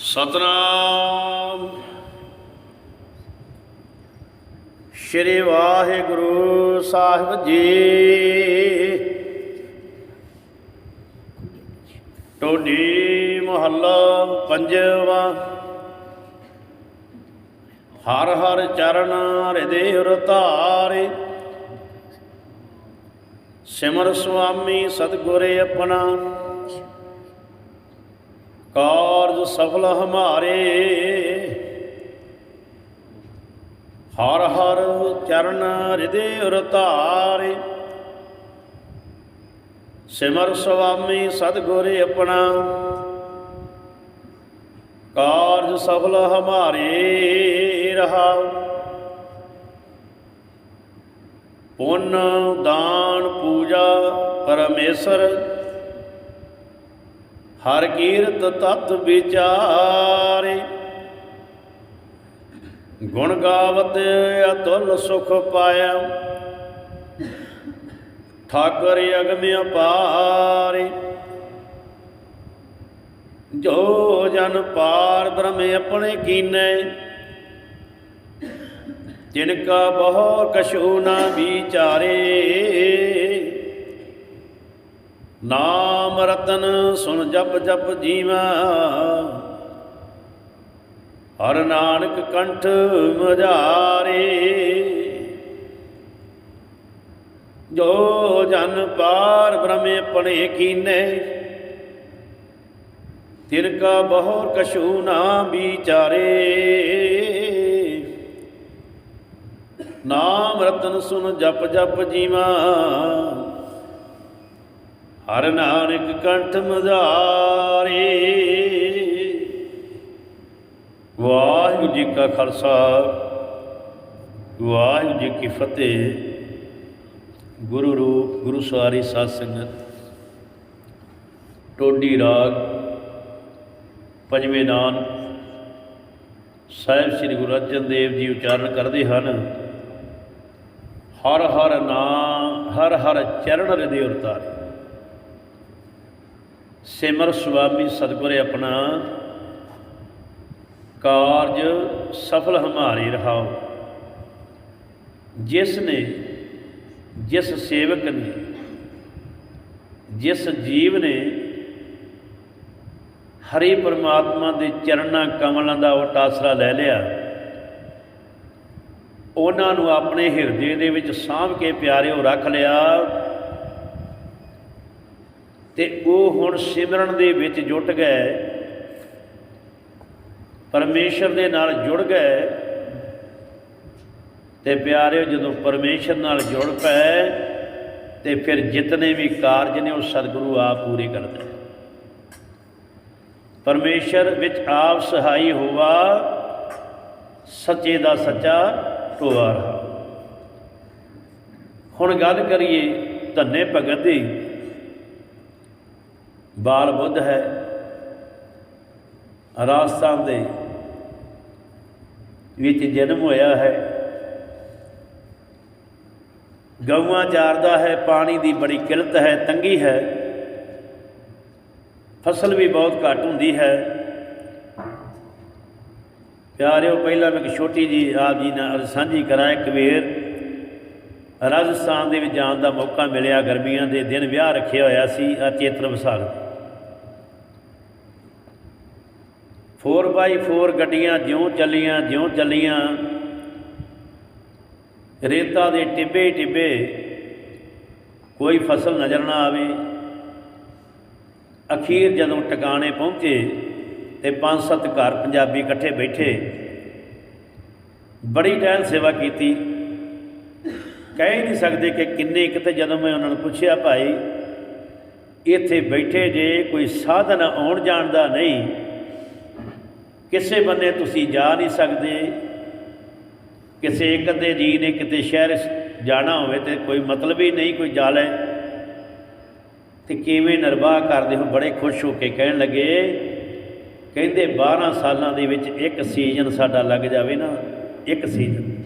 ਸਤਨਾਮ। ਸ਼੍ਰੀ ਵਾਹਿਗੁਰੂ ਸਾਹਿਬ ਜੀ। ਟੋਡੀ ਮਹੱਲਾ ਪੰਜਵਾ। ਹਰ ਹਰ ਚਰਨ ਹਿਰਦੇ ਰਤਾਰੇ। ਸਿਮਰ ਸੁਆਮੀ ਸਤਿਗੁਰੇ ਆਪਣਾ। ਕਾਰਜ ਸਫਲ ਹਮਾਰੇ। ਹਰ ਹਰ ਚਰਨ ਹਿਰਦੇ ਰਤਾਰੇ ਸਿਮਰ ਸੁਆਮੀ ਸਤਿਗੁਰੇ ਆਪਣਾ। ਕਾਰਜ ਸਫਲ ਹਮਾਰੇ ਰਹਾਉ ਪੁੰਨ ਦਾਨ ਪੂਜਾ ਪਰਮੇਸ਼ਰ ਹਰ ਕੀਰਤ ਤਤ ਵਿਚਾਰੇ। ਗੁਣ ਗਾਵਤ ਅਤੁਲ ਸੁਖ ਪਾਇਆ। ਠਾਕਰ ਅਗਮ ਅਪਾਰੇ ਜੋ ਜਨ ਪਾਰ ਬ੍ਰਹਮ ਆਪਣੇ ਕੀਨੇ। ਜਿਨ ਕਾ ਬਹੁ ਕਛੂ ਨਾ ਵਿਚਾਰੇ। ਨਾਮ ਰਤਨ ਸੁਣ ਜਪ ਜਪ ਜੀਵਾ। ਹਰ ਨਾਨਕ ਕੰਠ ਮਝਾਰੇ। ਜੋ ਜਨ ਪਾਰ ਬ੍ਰਹਮੇ ਪਣੇ ਕੀਨੇ। ਤਿਨ ਕਾ ਬਹੁ ਕਛੂ ਨਾ ਵਿਚਾਰੇ। ਨਾਮ ਰਤਨ ਸੁਣ ਜਪ ਜਪ ਜੀਵਾ। ਹਰ ਨਾਨਕ ਕੰਠ ਮਧਾਰੇ ਵਾਹਿਗੁਰੂ ਜੀ ਕਾ ਖਾਲਸਾ, ਵਾਹਿਗੁਰੂ ਜੀ ਕੀ ਫਤਿਹ। ਗੁਰੂ ਰੂਪ, ਗੁਰੂ ਸਾਰੀ ਸਾਧ ਸੰਗਤ, ਟੋਡੀ ਰਾਗ, ਪੰਜਵੇਂ ਨਾਨ ਸਾਹਿਬ ਸ੍ਰੀ ਗੁਰੂ ਅਰਜਨ ਦੇਵ ਜੀ ਉਚਾਰਨ ਕਰਦੇ ਹਨ। ਹਰ ਹਰ ਨਾਮ, ਹਰ ਹਰ ਚਰਨ ਹਿਰਦੇ ਉਤਾਰੇ। ਸਿਮਰ ਸੁਆਮੀ ਸਤਿਗੁਰੇ ਆਪਣਾ ਕਾਰਜ ਸਫਲ ਹਮਾਰੇ ਰਹਾਓ। ਜਿਸ ਨੇ, ਜਿਸ ਸੇਵਕ ਨੇ, ਜਿਸ ਜੀਵ ਨੇ ਹਰੀ ਪਰਮਾਤਮਾ ਦੇ ਚਰਨਾਂ ਕਮਲਾਂ ਦਾ ਉਹ ਟਾਸਰਾ ਲੈ ਲਿਆ, ਉਹਨਾਂ ਨੂੰ ਆਪਣੇ ਹਿਰਦੇ ਦੇ ਵਿੱਚ ਸਾਂਭ ਕੇ ਪਿਆਰਿਓ ਰੱਖ ਲਿਆ ਤੇ ਉਹ ਹੁਣ ਸਿਮਰਨ ਦੇ ਵਿੱਚ ਜੁਟ ਗਏ। ਪਰਮੇਸ਼ਰ ਦੇ ਨਾਲ ਜੁੜ ਗਏ। ਤੇ ਪਿਆਰਿਓ, ਜਦੋਂ ਪਰਮੇਸ਼ਰ ਨਾਲ ਜੁੜ ਪਏ, ਤੇ ਫਿਰ ਜਿਤਨੇ ਵੀ ਕਾਰਜ ਨੇ, ਉਹ ਸਤਿਗੁਰੂ ਆਪ ਪੂਰੇ ਕਰਦਾ ਹੈ ਪਰਮੇਸ਼ਰ ਵਿੱਚ ਆਪ ਸਹਾਈ ਹੋਵਾ, ਸੱਚੇ ਦਾ ਸੱਚਾ ਟੋਆ ਹੁਣ ਗੱਲ ਕਰੀਏ ਧੰਨੇ ਭਗਤ ਦੀ ਬਾਲ ਬੁੱਧ ਹੈ। ਰਾਜਸਥਾਨ ਦੇ ਵਿੱਚ ਜਨਮ ਹੋਇਆ ਹੈ। ਗਊਆਂ ਚਾਰਦਾ ਹੈ, ਪਾਣੀ ਦੀ ਬੜੀ ਕਿਲਤ ਹੈ, ਤੰਗੀ ਹੈ। ਫਸਲ ਵੀ ਬਹੁਤ ਘੱਟ ਹੁੰਦੀ ਹੈ। ਪਿਆਰਿਓ, ਪਹਿਲਾਂ ਮੈਂ ਇੱਕ ਛੋਟੀ ਜੀ ਆਪ ਜੀ ਨਾਲ ਸਾਂਝੀ ਕਰਾਂ, ਇੱਕ ਵੇਰ ਰਾਜਸਥਾਨ ਦੇ ਵਿੱਚ ਜਾਣ ਦਾ ਮੌਕਾ ਮਿਲਿਆ। ਗਰਮੀਆਂ ਦੇ ਦਿਨ ਵਿਆਹ ਰੱਖਿਆ ਹੋਇਆ ਸੀ ਆ ਚੇਤਰ ਵਿਸਾਖ। 4x4 ਗੱਡੀਆਂ ਜਿਉਂ ਚੱਲੀਆਂ ਜਿਉਂ ਚੱਲੀਆਂ। ਰੇਤਾ ਦੇ ਟਿੱਬੇ ਟਿੱਬੇ, ਕੋਈ ਫਸਲ ਨਜ਼ਰ ਨਾ ਆਵੇ। ਅਖੀਰ ਜਦੋਂ ਟਿਕਾਣੇ ਪਹੁੰਚੇ ਤੇ ਪੰਜ ਸੱਤ ਘਰ ਪੰਜਾਬੀ ਇਕੱਠੇ ਬੈਠੇ। ਬੜੀ ਟਹਿਲ ਸੇਵਾ ਕੀਤੀ। ਕਹਿ ਹੀ ਨਹੀਂ ਸਕਦੇ ਕਿ ਕਿੰਨੇ ਕਿਤੇ ਜਦੋਂ ਮੈਂ ਉਹਨਾਂ ਨੂੰ ਪੁੱਛਿਆ, ਭਾਈ, ਇੱਥੇ ਬੈਠੇ ਜੇ ਕੋਈ ਸਾਧਨ ਆਉਣ ਜਾਣ ਦਾ ਨਹੀਂ ਕਿਸੇ ਬੰਨੇ ਤੁਸੀਂ ਜਾ ਨਹੀਂ ਸਕਦੇ, ਕਿਸੇ ਇੱਕ ਅੱਧੇ ਜੀ ਨੇ ਕਿਤੇ ਸ਼ਹਿਰ ਜਾਣਾ ਹੋਵੇ ਤੇ ਕੋਈ ਮਤਲਬ ਹੀ ਨਹੀਂ, ਕੋਈ ਜਾ ਲੈ ਤੇ ਕਿਵੇਂ ਨਿਰਵਾਹ ਕਰਦੇ ਹੋ? ਬੜੇ ਖੁਸ਼ ਹੋ ਕੇ ਕਹਿਣ ਲੱਗੇ, ਕਹਿੰਦੇ 12 ਸਾਲਾਂ ਦੇ ਵਿੱਚ ਇੱਕ ਸੀਜ਼ਨ ਸਾਡਾ ਲੱਗ ਜਾਵੇ ਨਾ, ਇੱਕ ਸੀਜ਼ਨ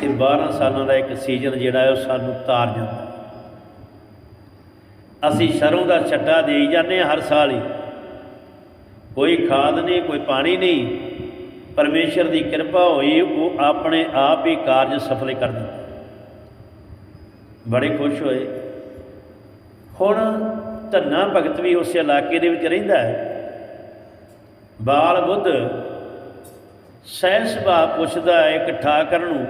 ਤੇ 12 ਸਾਲਾਂ ਦਾ ਇੱਕ ਸੀਜ਼ਨ ਜਿਹੜਾ ਹੈ ਉਹ ਸਾਨੂੰ ਤਾਰ ਜਾਂਦਾ। ਅਸੀਂ ਸਰੋਂ ਦਾ ਛੱਟਾ ਦੇਈ ਜਾਂਦੇ ਹਾਂ ਹਰ ਸਾਲ ਹੀ। ਕੋਈ ਖਾਦ ਨਹੀਂ, ਕੋਈ ਪਾਣੀ ਨਹੀਂ, ਪਰਮੇਸ਼ਰ ਦੀ ਕਿਰਪਾ ਹੋਈ, ਉਹ ਆਪਣੇ ਆਪ ਹੀ ਕਾਰਜ ਸਫਲ ਕਰ ਦਿੰਦਾ। ਬੜੇ ਖੁਸ਼ ਹੋਏ। ਹੁਣ ਧੰਨਾ ਭਗਤ ਵੀ ਉਸ ਇਲਾਕੇ ਦੇ ਵਿੱਚ ਰਹਿੰਦਾ ਹੈ। ਬਾਲ ਬੁੱਧ ਸਹਿ ਸੁਭਾਅ ਪੁੱਛਦਾ ਹੈ ਇੱਕ ਠਾਕਰ ਨੂੰ,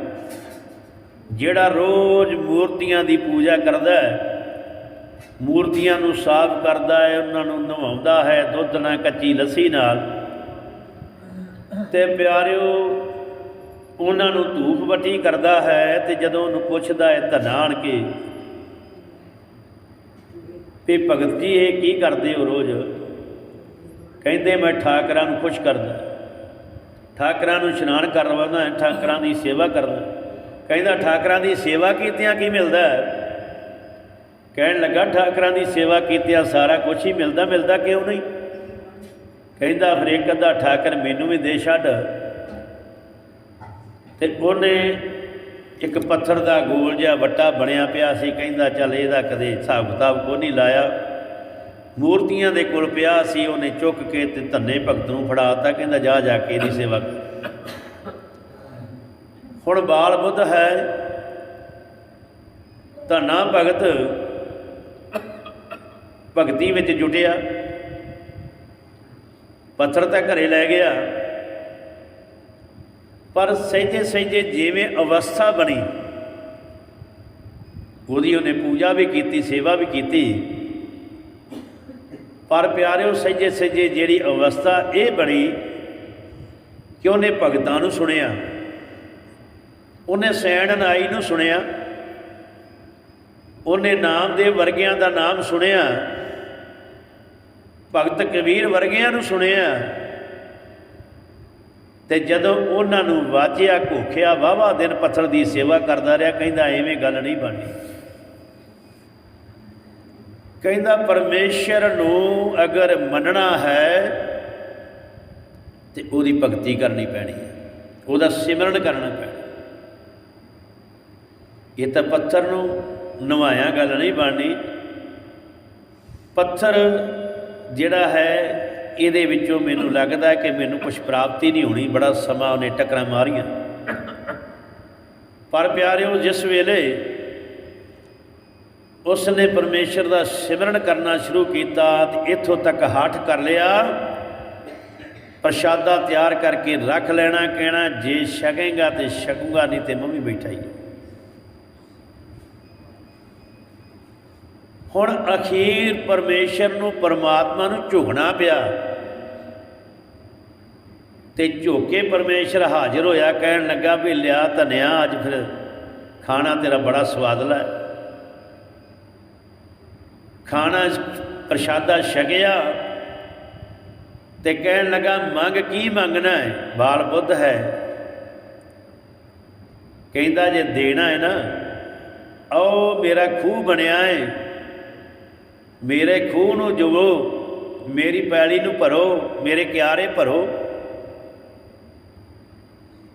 ਜਿਹੜਾ ਰੋਜ਼ ਮੂਰਤੀਆਂ ਦੀ ਪੂਜਾ ਕਰਦਾ ਹੈ। ਮੂਰਤੀਆਂ ਨੂੰ ਸਾਫ਼ ਕਰਦਾ ਹੈ, ਉਹਨਾਂ ਨੂੰ ਨਵਾਉਂਦਾ ਹੈ, ਦੁੱਧ ਨਾਲ ਕੱਚੀ ਲੱਸੀ ਨਾਲ। ਤੇ ਪਿਆਰਿਓ, ਉਹਨਾਂ ਨੂੰ ਧੂਪ ਬੱਤੀ ਕਰਦਾ ਹੈ ਤੇ ਜਦੋਂ ਉਹਨੂੰ ਪੁੱਛਦਾ ਹੈ ਧਨਾਣ ਕੇ ਵੀ ਭਗਤ ਜੀ, ਇਹ ਕੀ ਕਰਦੇ ਹੋ ਰੋਜ਼? ਕਹਿੰਦੇ ਮੈਂ ਠਾਕਰਾਂ ਨੂੰ ਖੁਸ਼ ਕਰਦਾ। ਠਾਕਰਾਂ ਨੂੰ ਇਸ਼ਨਾਨ ਕਰਵਾਉਂਦਾ, ਠਾਕਰਾਂ ਦੀ ਸੇਵਾ ਕਰਦਾ। ਕਹਿੰਦਾ ਠਾਕਰਾਂ ਦੀ ਸੇਵਾ ਕੀਤਿਆਂ ਕੀ ਮਿਲਦਾ? ਹੈ ਕਹਿਣ ਲੱਗਾ, ਠਾਕਰਾਂ ਦੀ ਸੇਵਾ ਕੀਤਿਆਂ ਸਾਰਾ ਕੁਝ ਹੀ ਮਿਲਦਾ ਮਿਲਦਾ ਕਿਉਂ ਨਹੀਂ? ਕਹਿੰਦਾ ਫਿਰ ਇੱਕ ਅੱਧਾ ਠਾਕਰ ਮੈਨੂੰ ਵੀ ਦੇ ਛੱਡ। ਤੇ ਉਹਨੇ ਇੱਕ ਪੱਥਰ ਦਾ ਗੋਲ ਜਿਹਾ ਵੱਟਾ ਬਣਿਆ ਪਿਆ ਸੀ, ਕਹਿੰਦਾ, ਚੱਲ ਇਹਦਾ ਕਦੇ ਹਿਸਾਬ ਕਿਤਾਬ ਕੋ ਨਹੀਂ ਲਾਇਆ। ਮੂਰਤੀਆਂ ਦੇ ਕੋਲ ਪਿਆ ਸੀ, ਉਹਨੇ ਚੁੱਕ ਕੇ ਤੇ ਧੰਨੇ ਭਗਤ ਨੂੰ ਫੜਾਤਾ ਕਹਿੰਦਾ, ਜਾ ਜਾ ਕੇ ਇਹਦੀ ਸੇਵਾ ਹੁਣ ਬਾਲ ਬੁੱਧ ਹੈ, ਧੰਨਾ ਭਗਤ ਭਗਤੀ ਵਿੱਚ ਜੁਟਿਆ। ਪੱਥਰ ਤਾਂ ਘਰੇ ਲੈ ਗਿਆ। ਪਰ ਸਹਿਜੇ ਸਹਿਜੇ ਜਿਵੇਂ ਅਵਸਥਾ ਬਣੀ, ਉਹਦੀ ਉਹਨੇ ਪੂਜਾ ਵੀ ਕੀਤੀ, ਸੇਵਾ ਵੀ ਕੀਤੀ। ਪਰ ਪਿਆਰਿਓ ਸਹਿਜੇ ਸਹਿਜੇ ਜਿਹੜੀ ਅਵਸਥਾ ਇਹ ਬਣੀ ਕਿ ਉਹਨੇ ਭਗਤਾਂ ਨੂੰ ਸੁਣਿਆ। ਉਹਨੇ ਸੈਣ ਨਾਈ ਨੂੰ ਸੁਣਿਆ। ਉਹਨੇ ਨਾਮ ਦੇ ਵਰਗਿਆਂ ਦਾ ਨਾਮ ਸੁਣਿਆ। ਭਗਤ ਕਬੀਰ ਵਰਗਿਆਂ ਨੂੰ ਸੁਣਿਆ ਤੇ ਜਦੋਂ ਉਹਨਾਂ ਨੂੰ ਵਾਚਿਆ ਘੋਖਿਆ ਵਾਵਾ ਦਿਨ ਪੱਥਰ ਦੀ ਸੇਵਾ ਕਰਦਾ ਰਿਹਾ, ਕਹਿੰਦਾ ਐਵੇਂ ਗੱਲ ਨਹੀਂ ਬਣਨੀ ਕਹਿੰਦਾ, ਪਰਮੇਸ਼ਰ ਨੂੰ ਅਗਰ ਮੰਨਣਾ ਹੈ ਤੇ ਉਹਦੀ ਭਗਤੀ ਕਰਨੀ ਪੈਣੀ ਹੈ। ਉਹਦਾ ਸਿਮਰਨ ਕਰਨਾ ਪੈਣਾ ਇਹ ਤਾਂ ਪੱਥਰ ਨੂੰ ਨਵਾਇਆ, ਗੱਲ ਨਹੀਂ ਬਣਨੀ ਪੱਥਰ ਜਿਹੜਾ ਹੈ, ਇਹਦੇ ਵਿੱਚੋਂ ਮੈਨੂੰ ਲੱਗਦਾ ਕਿ ਮੈਨੂੰ ਕੁਝ ਪ੍ਰਾਪਤੀ ਨਹੀਂ ਹੋਣੀ। ਬੜਾ ਸਮਾਂ ਉਹਨੇ ਟੱਕਰਾਂ ਮਾਰੀਆਂ। ਪਰ ਪਿਆਰਿਓ, ਜਿਸ ਵੇਲੇ ਉਸ ਨੇ ਪਰਮੇਸ਼ਰ ਦਾ ਸਿਮਰਨ ਕਰਨਾ ਸ਼ੁਰੂ ਕੀਤਾ, ਤੇ ਇੱਥੋਂ ਤੱਕ ਹੱਠ ਕਰ ਲਿਆ, ਪ੍ਰਸ਼ਾਦਾ ਤਿਆਰ ਕਰਕੇ ਰੱਖ ਲੈਣਾ, ਕਹਿਣਾ, ਜੇ ਛਕੇਗਾ ਤੇ ਛਕੂਗਾ, ਨਹੀਂ ਤੇ ਮੈਂ ਵੀ ਬੈਠਾ ਹੀ। ਹੁਣ ਅਖੀਰ ਪਰਮੇਸ਼ਰ ਨੂੰ ਪਰਮਾਤਮਾ ਨੂੰ ਝੁਕਣਾ ਪਿਆ। ਤੇ ਝੋਕੇ ਪਰਮੇਸ਼ਰ ਹਾਜ਼ਰ ਹੋਇਆ, ਕਹਿਣ ਲੱਗਾ, ਵੀ ਲਿਆ ਧਨਿਆ ਅੱਜ ਫਿਰ ਖਾਣਾ ਤੇਰਾ ਬੜਾ ਸਵਾਦਲਾ ਹੈ ਖਾਣਾ ਪ੍ਰਸ਼ਾਦਾ ਛਕਿਆ ਤੇ ਕਹਿਣ ਲੱਗਾ, ਮੰਗ ਕੀ ਮੰਗਣਾ ਹੈ? ਬਾਲ ਬੁੱਧ ਹੈ। ਕਹਿੰਦਾ, ਜੇ ਦੇਣਾ ਹੈ ਨਾ, ਆਓ ਮੇਰਾ ਖੂਹ ਬਣਿਆ ਹੈ। ਮੇਰੇ ਖੂਹ ਨੂੰ ਜੁਗੋ, ਮੇਰੀ ਪੈਲੀ ਨੂੰ ਭਰੋ, ਮੇਰੇ ਕਿਆਰੇ ਭਰੋ।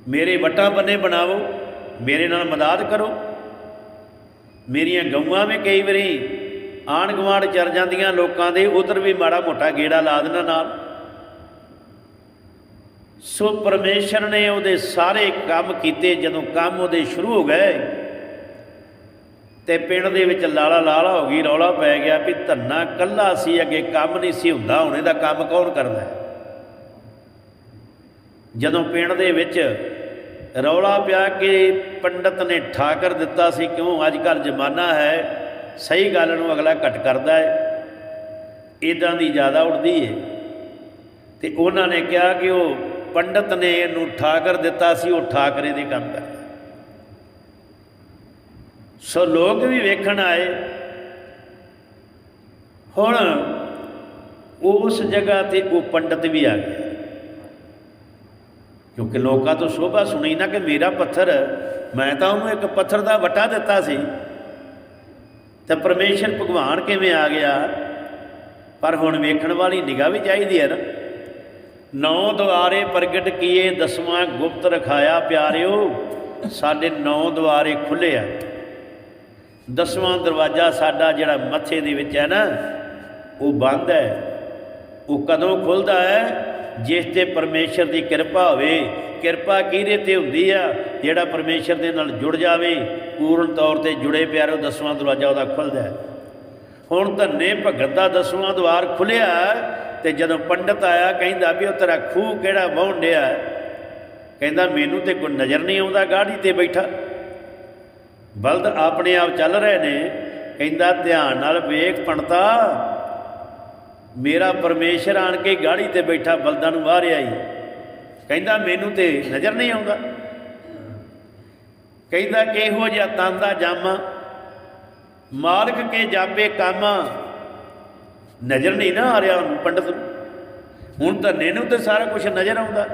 ਮੇਰੇ ਵਟਾਂ ਬੰਨੇ ਬਣਾਵੋ, ਮੇਰੇ ਨਾਲ ਮਦਦ ਕਰੋ। ਮੇਰੀਆਂ ਗਊਆਂ ਵੀ ਕਈ ਵਾਰੀ ਆਣ ਗਵਾੜ ਚਰ ਜਾਂਦੀਆਂ ਲੋਕਾਂ ਦੇ, ਉਧਰ ਵੀ ਮਾੜਾ ਮੋਟਾ ਗੇੜਾ ਲਾ ਦੇਣਾ ਨਾਲ। ਸੋ ਪਰਮੇਸ਼ਰ ਨੇ ਉਹਦੇ ਸਾਰੇ ਕੰਮ ਕੀਤੇ, ਜਦੋਂ ਕੰਮ ਉਹਦੇ ਸ਼ੁਰੂ ਹੋ ਗਏ ਤੇ ਪਿੰਡ ਦੇ ਵਿੱਚ ਲਾਲਾ ਲਾਲਾ ਹੋ ਗਈ, ਰੌਲਾ ਪੈ ਗਿਆ ਵੀ ਧੰਨਾ ਕੱਲਾ ਸੀ, ਅੱਗੇ ਕੰਮ ਨਹੀਂ ਸੀ ਹੁੰਦਾ, ਹੁਣ ਇਹਦਾ ਕੰਮ ਕੌਣ ਕਰਦਾ? ਜਦੋਂ ਪਿੰਡ ਦੇ ਵਿੱਚ ਰੌਲਾ ਪਿਆ ਕਿ ਪੰਡਤ ਨੇ ਠਾਕਰ ਦਿੱਤਾ ਸੀ, ਕਿਉਂ ਅੱਜ ਕੱਲ ਜ਼ਮਾਨਾ ਹੈ, ਸਹੀ ਗੱਲ ਨੂੰ ਅਗਲਾ ਘਟ ਕਰਦਾ ਹੈ ਇਦਾਂ ਦੀ ਜ਼ਿਆਦਾ ਉੱਡਦੀ ਹੈ ਤੇ ਉਹਨਾਂ ਨੇ ਕਿਹਾ ਕਿ ਉਹ ਪੰਡਤ ਨੇ ਇਹਨੂੰ ਠਾਕਰ ਦਿੱਤਾ ਸੀ, ਉਹ ਠਾਕਰੇ ਦੇ ਕੰਮ ਕਰਦਾ ਸੋ ਲੋਕ ਵੀ ਵੇਖਣ ਆਏ। ਹੁਣ ਉਸ ਜਗ੍ਹਾ ਤੇ ਉਹ ਪੰਡਤ ਵੀ ਆ ਗਿਆ ਕਿਉਂਕਿ ਲੋਕਾਂ ਤੋਂ ਸ਼ੋਭਾ ਸੁਣੀ ਨਾ ਕਿ ਮੇਰਾ ਪੱਥਰ, ਮੈਂ ਤਾਂ ਉਹਨੂੰ ਇੱਕ ਪੱਥਰ ਦਾ ਵਟਾ ਦਿੱਤਾ ਸੀ। ਤਾਂ ਪਰਮੇਸ਼ਰ ਭਗਵਾਨ ਕਿਵੇਂ ਆ ਗਿਆ? ਪਰ ਹੁਣ ਵੇਖਣ ਵਾਲੀ ਨਿਗਾਹ ਵੀ ਚਾਹੀਦੀ ਹੈ ਨਾ। ਨੌ ਦੁਆਰੇ ਪ੍ਰਗਟ ਕੀਏ ਦਸਵਾਂ ਗੁਪਤ ਰਖਾਇਆ ਪਿਆਰਿਓ, ਸਾਡੇ ਨੌ ਦੁਆਰੇ ਖੁੱਲੇ ਆ। ਦਸਵਾਂ ਦਰਵਾਜ਼ਾ ਸਾਡਾ ਜਿਹੜਾ ਮੱਥੇ ਦੇ ਵਿੱਚ ਹੈ ਨਾ, ਉਹ ਬੰਦ ਹੈ। ਉਹ ਕਦੋਂ ਖੁੱਲਦਾ ਹੈ? ਜਿਸ ਤੇ ਪਰਮੇਸ਼ਰ ਦੀ ਕਿਰਪਾ ਹੋਵੇ। ਕਿਰਪਾ ਕਿਹਦੇ ਤੇ ਹੁੰਦੀ ਆ? ਜਿਹੜਾ ਪਰਮੇਸ਼ਰ ਦੇ ਨਾਲ ਜੁੜ ਜਾਵੇ, ਪੂਰਨ ਤੌਰ ਤੇ ਜੁੜੇ ਪਿਆਰੋ, ਦਸਵਾਂ ਦਰਵਾਜ਼ਾ ਉਹਦਾ ਖੁੱਲਦਾ ਹੈ। ਹੁਣ ਧੰਨੇ ਭਗਤ ਦਾ ਦਸਵਾਂ ਦਵਾਰ ਖੁੱਲਿਆ ਤੇ ਜਦੋਂ ਪੰਡਤ ਆਇਆ, ਕਹਿੰਦਾ ਵੀ ਉਹ ਤੇਰਾ ਖੂਹ ਕਿਹੜਾ ਵਾਹੁਣ ਕਹਿੰਦਾ, ਮੈਨੂੰ ਤੇ ਕੋਈ ਨਜ਼ਰ ਨਹੀਂ ਆਉਂਦਾ, ਗਾੜੀ ਤੇ ਬੈਠਾ। ਬਲਦ ਆਪਣੇ ਆਪ ਚੱਲ ਰਹੇ ਨੇ, ਕਹਿੰਦਾ, ਧਿਆਨ ਨਾਲ ਵੇਖ ਪਣਤਾ, ਮੇਰਾ ਪਰਮੇਸ਼ਰ ਆਣ ਕੇ ਗਾੜੀ ਤੇ ਬੈਠਾ ਬਲਦਾਂ ਨੂੰ ਵਾਹ ਰਿਹਾ ਹੀ ਕਹਿੰਦਾ, ਮੈਨੂੰ ਤੇ ਨਜ਼ਰ ਨਹੀਂ ਆਉਂਦਾ। ਕਹਿੰਦਾ, ਕਿਹੋ ਜਿਹਾ ਤਾਂਦਾ ਜਾਮਾ, ਮਾਲਕ ਕੇ ਜਾਪੇ ਕਾਮਾ, ਨਜ਼ਰ ਨਹੀਂ ਨਾ ਆ ਰਿਹਾ ਉਹਨੂੰ ਪੰਡਤ ਨੂੰ। ਹੁਣ ਧੰਨੇ ਨੂੰ ਤੇ ਸਾਰਾ ਕੁਝ ਨਜ਼ਰ ਆਉਂਦਾ।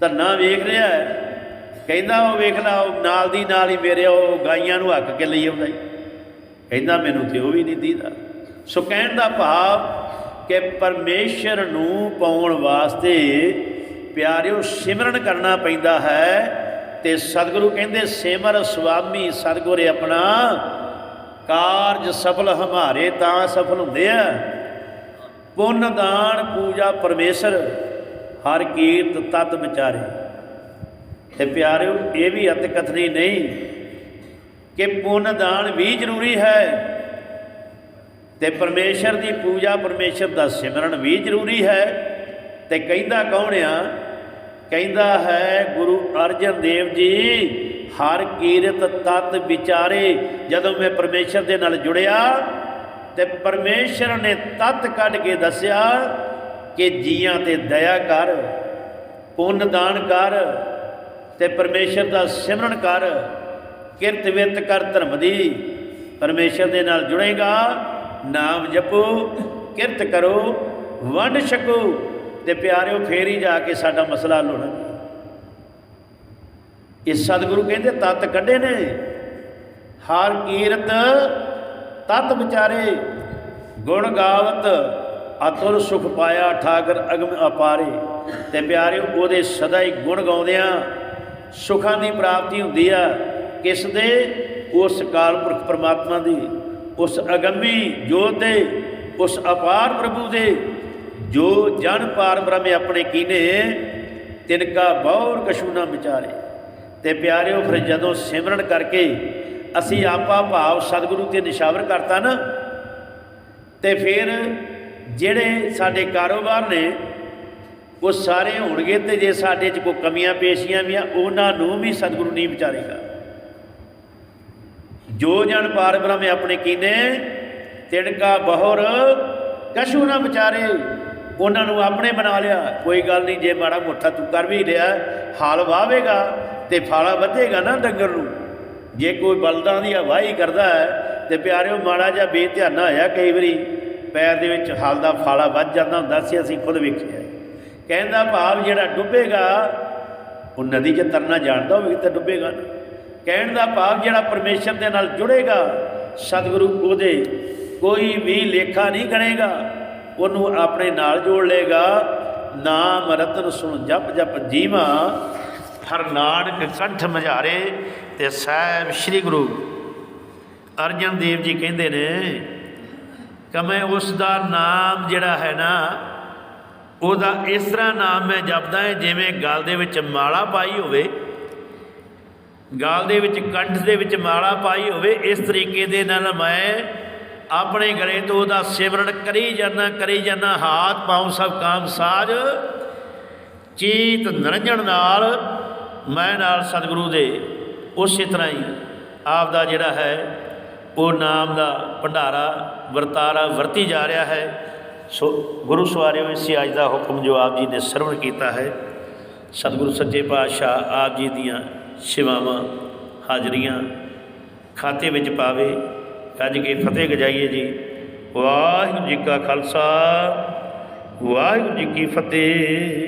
ਧੰਨਾ ਵੇਖ ਰਿਹਾ ਹੈ ਕਹਿੰਦਾ, ਉਹ ਵੇਖ ਲਾ, ਉਹ ਨਾਲ ਦੀ ਨਾਲ ਹੀ ਮੇਰੇ ਉਹ ਗਾਈਆਂ ਨੂੰ ਹੱਕ ਕੇ ਲਈ ਆਉਂਦਾ ਈ। ਕਹਿੰਦਾ, ਮੈਨੂੰ ਤੇ ਉਹ ਵੀ ਨਹੀਂ ਦੀਦਾ। ਸੋ ਕਹਿਣ ਦਾ ਭਾਵ ਕਿ ਪਰਮੇਸ਼ਰ ਨੂੰ ਪਾਉਣ ਵਾਸਤੇ ਪਿਆਰਿਓ, ਸਿਮਰਨ ਕਰਨਾ ਪੈਂਦਾ ਹੈ ਤੇ ਸਤਿਗੁਰੂ ਕਹਿੰਦੇ, ਸਿਮਰ ਸੁਆਮੀ ਸਤਿਗੁਰੇ ਆਪਣਾ ਕਾਰਜ ਸਫਲ ਹਮਾਰੇ ਤਾਂ ਸਫਲ ਹੁੰਦੇ ਆ। ਪੁੰਨ ਦਾਨ, ਪੂਜਾ ਪਰਮੇਸ਼ਰ ਹਰ ਕੀਰਤ ਤਤ ਵਿਚਾਰੇ। ਤੇ ਪਿਆਰਿਓ, ਇਹ ਵੀ ਅਤ ਕਥਨੀ ਨਹੀਂ ਕਿ ਪੁੰਨ ਦਾਨ ਵੀ ਜ਼ਰੂਰੀ ਹੈ ਤੇ ਪਰਮੇਸ਼ਰ ਦੀ ਪੂਜਾ ਪਰਮੇਸ਼ਰ ਦਾ ਸਿਮਰਨ ਵੀ ਜ਼ਰੂਰੀ ਹੈ ਤੇ ਕਹਿੰਦਾ ਕੌਣ ਆ? ਕਹਿੰਦਾ ਹੈ ਗੁਰੂ ਅਰਜਨ ਦੇਵ ਜੀ, ਹਰ ਕੀਰਤ ਤਤ ਵਿਚਾਰੇ, ਜਦੋਂ ਮੈਂ ਪਰਮੇਸ਼ਰ ਦੇ ਨਾਲ ਜੁੜਿਆ ਤੇ ਪਰਮੇਸ਼ਰ ਨੇ ਤਤ ਕੱਢ ਕੇ ਦੱਸਿਆ ਕਿ ਜੀਆਂ ਤੇ ਦਇਆ ਕਰ, ਪੁੰਨ ਦਾਨ ਕਰ ਤੇ ਪਰਮੇਸ਼ਰ ਦਾ ਸਿਮਰਨ ਕਰ, ਕਿਰਤ ਵਿਰਤ ਕਰ ਧਰਮ ਦੀ। ਪਰਮੇਸ਼ਰ ਦੇ ਨਾਲ ਜੁੜੇਗਾ, ਨਾਮ ਜਪੋ, ਕਿਰਤ ਕਰੋ, ਵੰਡ ਛਕੋ ਤੇ ਪਿਆਰਿਓ, ਫੇਰ ਹੀ ਜਾ ਕੇ ਸਾਡਾ ਮਸਲਾ ਹੱਲ ਹੋਣਾ। ਇਹ ਸਤਿਗੁਰੂ ਕਹਿੰਦੇ, ਤਤ ਕੱਢੇ ਨੇ। ਹਰ ਕੀਰਤ, ਤਤ ਵਿਚਾਰੇ, ਗੁਣ ਗਾਵਤ, ਅਤੁਲ ਸੁਖ ਪਾਇਆ, ਠਾਕਰ ਅਗਮ ਅਪਾਰੇ। ਤੇ ਪਿਆਰਿਓ, ਉਹਦੇ ਸਦਾ ਹੀ ਗੁਣ ਗਾਉਂਦਿਆਂ ਸੁਖਾਂ ਦੀ ਪ੍ਰਾਪਤੀ ਹੁੰਦੀ ਆ, ਕਿਸ ਦੇ? ਉਸ ਕਾਲ ਪੁਰਖ ਪਰਮਾਤਮਾ ਦੀ, ਉਸ ਅਗੰਮੀ ਜੋਤ ਦੇ, ਉਸ ਅਪਾਰ ਪ੍ਰਭੂ ਦੇ, ਜੋ ਜਨ ਪਾਰ ਬ੍ਰਹਮ ਆਪਣੇ ਕੀਨੇ ਤਿਨ ਕਾ ਬਹੁਰ ਕਛੂ ਨਾ ਵਿਚਾਰੇ। ਤੇ ਪਿਆਰਿਓ, ਫਿਰ ਜਦੋਂ ਸਿਮਰਨ ਕਰਕੇ ਅਸੀਂ ਆਪਾ ਭਾਵ ਸਤਿਗੁਰੂ ਤੇ ਨਿਸ਼ਾਵਰ ਕਰਤਾ ਨਾ, ਤੇ ਫਿਰ ਜਿਹੜੇ ਸਾਡੇ ਕਾਰੋਬਾਰ ਨੇ ਉਹ ਸਾਰੇ ਹੋਣਗੇ ਤੇ ਜੇ ਸਾਡੇ 'ਚ ਕੋਈ ਕਮੀਆਂ ਪੇਸ਼ੀਆਂ ਵੀ ਆ, ਉਹਨਾਂ ਨੂੰ ਵੀ ਸਤਿਗੁਰੂ ਨਹੀਂ ਵਿਚਾਰੇਗਾ। ਜੋ ਜਨ ਪਾਰ ਬ੍ਰਹਮ ਆਪਣੇ ਕੀਨੇ, ਤਿੜਕਾ ਬਹੁਰ ਕਸ਼ੂ ਨਾ ਵਿਚਾਰੇ, ਉਹਨਾਂ ਨੂੰ ਆਪਣੇ ਬਣਾ ਲਿਆ। ਕੋਈ ਗੱਲ ਨਹੀਂ, ਜੇ ਮਾੜਾ ਮੋਟਾ ਤੂੰ ਕਰ ਵੀ ਲਿਆ, ਹਾਲ ਵਾਵੇਗਾ ਤੇ ਫਾਲਾ ਵਧੇਗਾ ਨਾ ਡੰਗਰ ਨੂੰ। ਜੇ ਕੋਈ ਬਲਦਾਂ ਦੀ ਹਵਾਈ ਕਰਦਾ ਹੈ, ਤੇ ਪਿਆਰਿਓ ਮਾੜਾ ਜਿਹਾ ਬੇਧਿਆਨਾ ਹੋਇਆ ਕਈ ਵਾਰੀ, ਪੈਰ ਦੇ ਵਿੱਚ ਹਲ ਦਾ ਫਾਲਾ ਵੱਜ ਜਾਂਦਾ ਹੁੰਦਾ ਸੀ, ਅਸੀਂ ਖੁਦ ਵੇਖਿਆ ਕਹਿੰਦਾ ਭਾਵ ਜਿਹੜਾ ਡੁੱਬੇਗਾ, ਉਹ ਨਦੀ 'ਚ ਤਰਨਾ ਜਾਣਦਾ ਹੋਵੇ ਤਾਂ ਡੁੱਬੇਗਾ। ਨਾ ਕਹਿਣ ਦਾ ਭਾਵ ਜਿਹੜਾ ਪਰਮੇਸ਼ਰ ਦੇ ਨਾਲ ਜੁੜੇਗਾ, ਸਤਿਗੁਰੂ ਉਹਦੇ ਕੋਈ ਵੀ ਲੇਖਾ ਨਹੀਂ ਗਣੇਗਾ ਉਹਨੂੰ ਆਪਣੇ ਨਾਲ ਜੋੜ ਲੇਗਾ ਨਾਮ ਰਤਨ ਸੁਣ ਜਪ ਜਪ ਜੀਵਾ, ਹਰ ਨਾਨਕ ਕੰਠ ਮਝਾਰੇ ਤੇ ਸਾਹਿਬ ਸ੍ਰੀ ਗੁਰੂ। ਅਰਜਨ ਦੇਵ ਜੀ ਕਹਿੰਦੇ ਨੇ ਕਿ ਮੈਂ ਉਸ ਦਾ ਨਾਮ ਜਿਹੜਾ ਹੈ ਨਾ ਉਹਦਾ ਇਸ ਤਰ੍ਹਾਂ ਨਾਮ ਮੈਂ ਜਪਦਾ ਹੈ, ਜਿਵੇਂ ਗਲ ਦੇ ਵਿੱਚ ਮਾਲਾ ਪਾਈ ਹੋਵੇ, ਗਾਲ ਦੇ ਵਿੱਚ ਕੰਠ ਦੇ ਵਿੱਚ ਮਾਲਾ ਪਾਈ ਹੋਵੇ, ਇਸ ਤਰੀਕੇ ਦੇ ਨਾਲ ਮੈਂ ਆਪਣੇ ਗਲੇ ਤੋਂ ਉਹਦਾ ਸਿਮਰਨ ਕਰੀ ਜਾਣਾ ਕਰੀ ਜਾਣਾ ਹਾਥ ਪਾਉ ਸਭ ਕਾਮ ਸਾਜ, ਚੀਤ ਨਿਰੰਜਣ ਨਾਲ ਮੈਂ ਨਾਲ ਸਤਿਗੁਰੂ ਦੇ ਉਸੇ ਤਰ੍ਹਾਂ ਹੀ ਆਪ ਦਾ ਜਿਹੜਾ ਹੈ, ਉਹ ਨਾਮ ਦਾ ਭੰਡਾਰਾ, ਵਰਤਾਰਾ, ਵਰਤੀ ਜਾ ਰਿਹਾ ਹੈ। ਸੋ ਗੁਰੂ ਸਵਾਰਿਓ, ਇਸ ਅੱਜ ਦਾ ਹੁਕਮ ਜੋ ਆਪ ਜੀ ਨੇ ਸਰਵਣ ਕੀਤਾ ਹੈ, ਸਤਿਗੁਰੂ ਸੱਚੇ ਪਾਤਸ਼ਾਹ ਆਪ ਜੀ ਦੀਆਂ ਸੇਵਾਵਾਂ ਹਾਜ਼ਰੀਆਂ ਖਾਤੇ ਵਿੱਚ ਪਾਵੇ। ਕੱਜ ਕੇ ਫਤਿਹ ਗਜਾਈਏ ਜੀ। ਵਾਹਿਗੁਰੂ ਜੀ ਕਾ ਖਾਲਸਾ, ਵਾਹਿਗੁਰੂ ਜੀ ਕੀ ਫਤਿਹ।